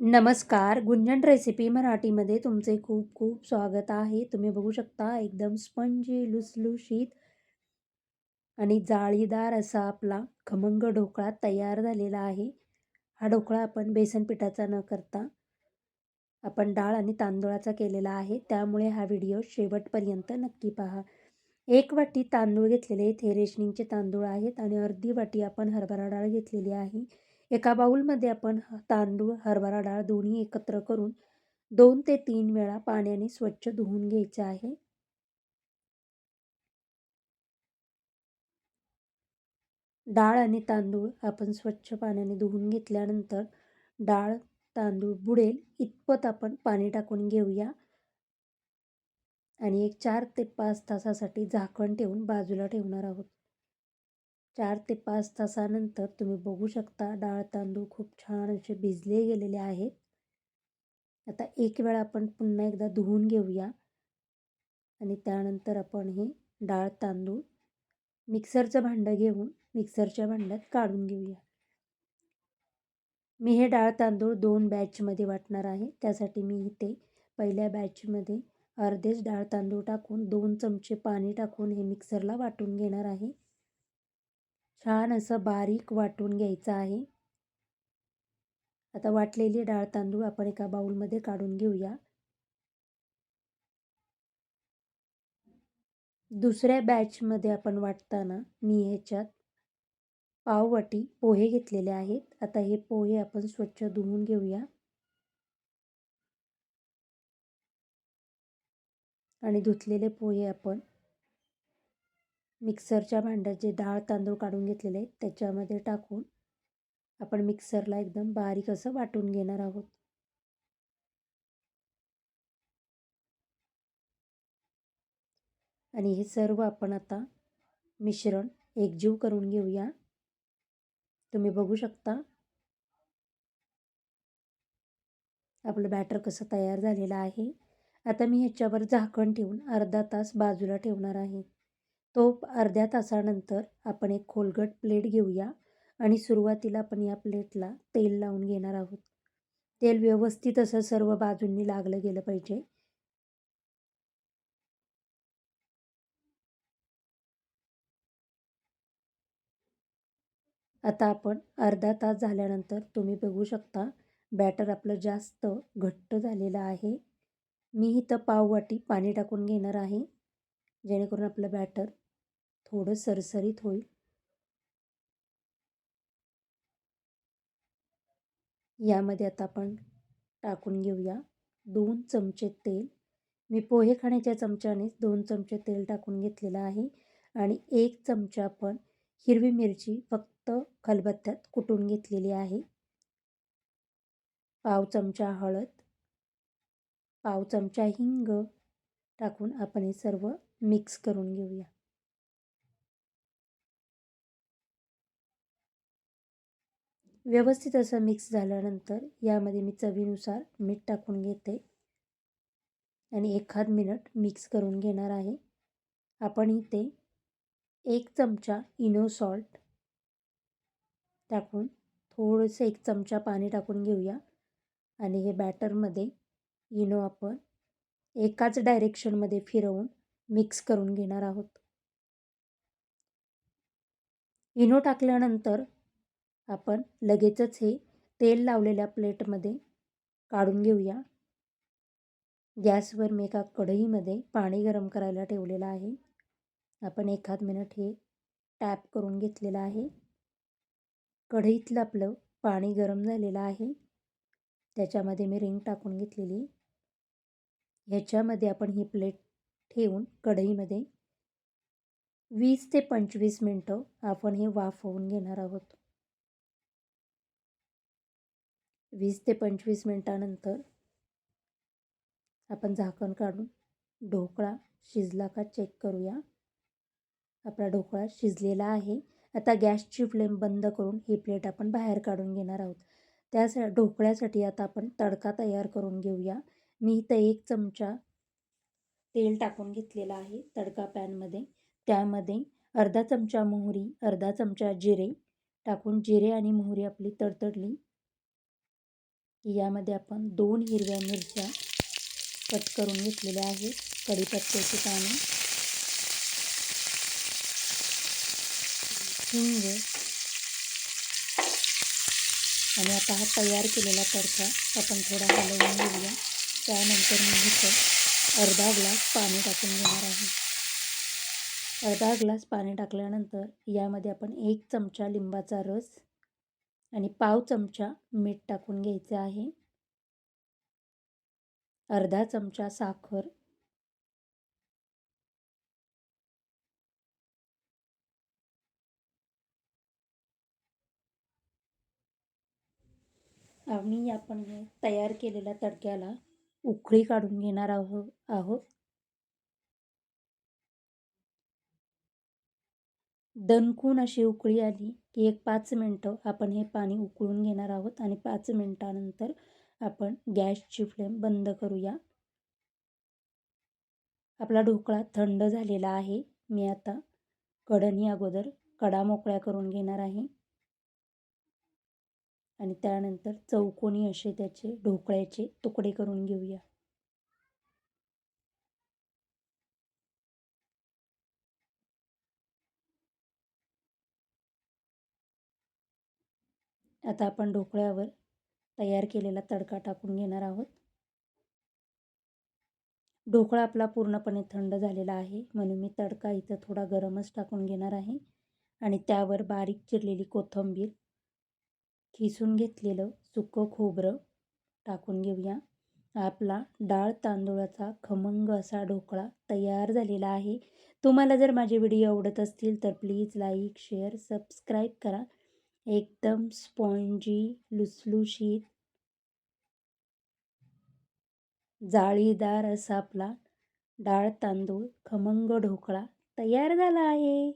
नमस्कार. गुंजन रेसिपी मराठीमध्ये तुमचे खूप खूप स्वागत आहे. तुम्ही बघू शकता एकदम स्पंजी लुसलुशीत आणि जाळीदार असा आपला खमंग ढोकळा तयार झालेला आहे. हा ढोकळा आपण बेसन पिठाचा न करता आपण डाळ आणि तांदूळाचा केलेला आहे. त्यामुळे हा व्हिडिओ शेवटपर्यंत नक्की पहा. एक वाटी तांदूळ घेतलेले थेरेशनिंगचे तांदूळ आहेत आणि अर्धी वाटी आपण हरभरा डाळ घेतलेली आहे. एका बाऊलमध्ये आपण तांदूळ हरभरा डाळ दोन्ही एकत्र करून दोन ते तीन वेळा पाण्याने स्वच्छ धुवून घ्यायचे आहे. डाळ आणि तांदूळ आपण स्वच्छ पाण्याने धुवून घेतल्यानंतर डाळ तांदूळ बुडेल इतपत आपण पाणी टाकून घेऊया. आणि एक चार ते पाच तासासाठी झाकण ठेवून बाजूला ठेवणार आहोत. चार ते पाच तासानंतर तुम्ही बघू शकता डाळ तांदूळ खूप छान असे भिजले गेलेले आहेत. आता एक वेळा आपण पुन्हा एकदा धुवून घेऊया. आणि त्यानंतर आपण हे डाळ तांदूळ मिक्सरचं भांडं घेऊन मिक्सरच्या भांड्यात काढून घेऊया. मी हे डाळ तांदूळ दोन बॅचमध्ये वाटणार आहे. त्यासाठी मी इथे पहिल्या बॅचमध्ये अर्धेच डाळ तांदूळ टाकून दोन चमचे पाणी टाकून हे मिक्सरला वाटून घेणार आहे. छान असं बारीक वाटून घ्यायचं आहे. आता वाटलेली डाळ तांदूळ आपण एका बाऊलमध्ये काढून घेऊया. दुसऱ्या बॅचमध्ये आपण वाटताना मी ह्याच्यात पाववाटी पोहे घेतलेले आहेत. आता हे पोहे आपण स्वच्छ धुवून घेऊया. आणि धुतलेले पोहे आपण मिक्सरच्या भांड्यात जे डाळ तांदूळ काढून घेतलेले आहेत त्याच्यामध्ये टाकून आपण मिक्सरला एकदम बारीक असं वाटून घेणार आहोत. आणि हे सर्व आपण आता मिश्रण एकजीव करून घेऊया. तुम्ही बघू शकता. आपलं बॅटर कसं तयार झालेलं आहे. आता मी ह्याच्यावर झाकण ठेवून अर्धा तास बाजूला ठेवणार आहे. तो अर्ध्या तासानंतर आपण एक खोलगट प्लेट घेऊया आणि सुरुवातीला आपण या प्लेटला तेल लावून घेणार आहोत. तेल व्यवस्थित असं सर्व बाजूंनी लागलं गेलं पाहिजे. आता आपण अर्धा तास झाल्यानंतर तुम्ही बघू शकता बॅटर आपलं जास्त घट्ट झालेलं आहे. मी इथं पाववाटी पाणी टाकून घेणार आहे. जेणेकरून आपलं बॅटर थोडं सरसरीत होईल. यामध्ये आता आपण टाकून घेऊया दोन चमचे तेल. मी पोहे खाण्याच्या चमच्यानेच दोन चमचे तेल टाकून घेतलेलं आहे आणि एक चमचा आपण हिरवी मिरची फक्त खलबत्त्यात कुटून घेतलेली आहे. पाव चमचा हळद पाव चमचा हिंग टाकून आपण हे सर्व मिक्स करून घेऊया. व्यवस्थित असं मिक्स झाल्यानंतर यामध्ये मी चवीनुसार मीठ टाकून घेते. आणि एखाद मिनट मिक्स करून घेणार आहे. आपण इथे एक चमचा इनो सॉल्ट टाकून थोडंसं एक चमचा पाणी टाकून घेऊया. आणि हे बॅटरमध्ये इनो आपण एकाच डायरेक्शनमध्ये फिरवून मिक्स करून घेणार आहोत. इनो टाकल्यानंतर आपण लगेचच हे तेल लावलेल्या प्लेटमध्ये काढून घेऊया. गॅसवर मी एका कढईमध्ये पाणी गरम करायला ठेवलेलं आहे. आपण एखाद मिनिट हे टॅप करून घेतलेलं आहे. कढईतलं आपलं पाणी गरम झालेलं आहे. त्याच्यामध्ये मी रिंग टाकून घेतलेली. ह्याच्यामध्ये आपण ही प्लेट ठेवून कढईमध्ये वीस ते पंचवीस मिनटं आपण हे वाफवून घेणार आहोत. वीस ते पंचवीस मिनटानंतर आपण झाकण काढून ढोकळा शिजला का चेक करूया. आपला ढोकळा शिजलेला आहे. आता गॅसची फ्लेम बंद करून ही प्लेट आपण बाहेर काढून घेणार आहोत. त्या ढोकळ्यासाठी आता आपण तडका तयार करून घेऊया. मी इथं एक चमचा तेल टाकून घेतलेला आहे तडका पॅनमध्ये त्यामध्ये अर्धा चमचा मोहरी अर्धा चमचा जिरे टाकून जिरे आणि मोहरी आपली तडतडली. यामध्ये आपण दोन हिरव्या मिरच्या कट करून घेतलेल्या आहेत. कढीपत्त्याची पाने. हिंग. आणि आता हा तयार केलेला तडका आपण थोडा हलवून घेऊया. त्यानंतर मी इथं अर्धा ग्लास पाणी टाकून घेणार आहे. अर्धा ग्लास पाणी टाकल्यानंतर यामध्ये आपण एक चमचा लिंबाचा रस आणि पाव चमचा मीठ टाकून घ्यायचं आहे. अर्धा चमचा साखर. आम्ही आपण हे तयार केलेल्या तडक्याला उकळी काढून घेणार आहो आहोत. दणकून अशी उकळी आली की एक पाच मिनटं आपण हे पाणी उकळून घेणार आहोत आणि पाच मिनटानंतर आपण गॅसची फ्लेम बंद करूया. आपला ढोकळा थंड झालेला आहे. मी आता कडणी अगोदर कडा मोकळ्या करून घेणार आहे. आणि त्यानंतर चौकोनी असे त्याचे ढोकळ्याचे तुकडे करून घेऊया. आता आपण ढोकळ्यावर तयार केलेला तडका टाकून घेणार आहोत. ढोकळा आपला पूर्णपणे थंड झालेला आहे. म्हणून मी तडका इथं थोडा गरमच टाकून घेणार आहे. आणि त्यावर बारीक चिरलेली कोथिंबीर खिसून घेतलेलं सुकं खोबरं टाकून घेऊया. आपला डाळ तांदूळाचा खमंग असा ढोकळा तयार झालेला आहे. तुम्हाला जर माझे व्हिडिओ आवडत असतील तर प्लीज लाईक शेअर सबस्क्राईब करा. एकदम स्पॉन्जी लुसलुशीत जाळीदार असा आपला डाळ तांदूळ खमंग ढोकळा तयार झाला आहे.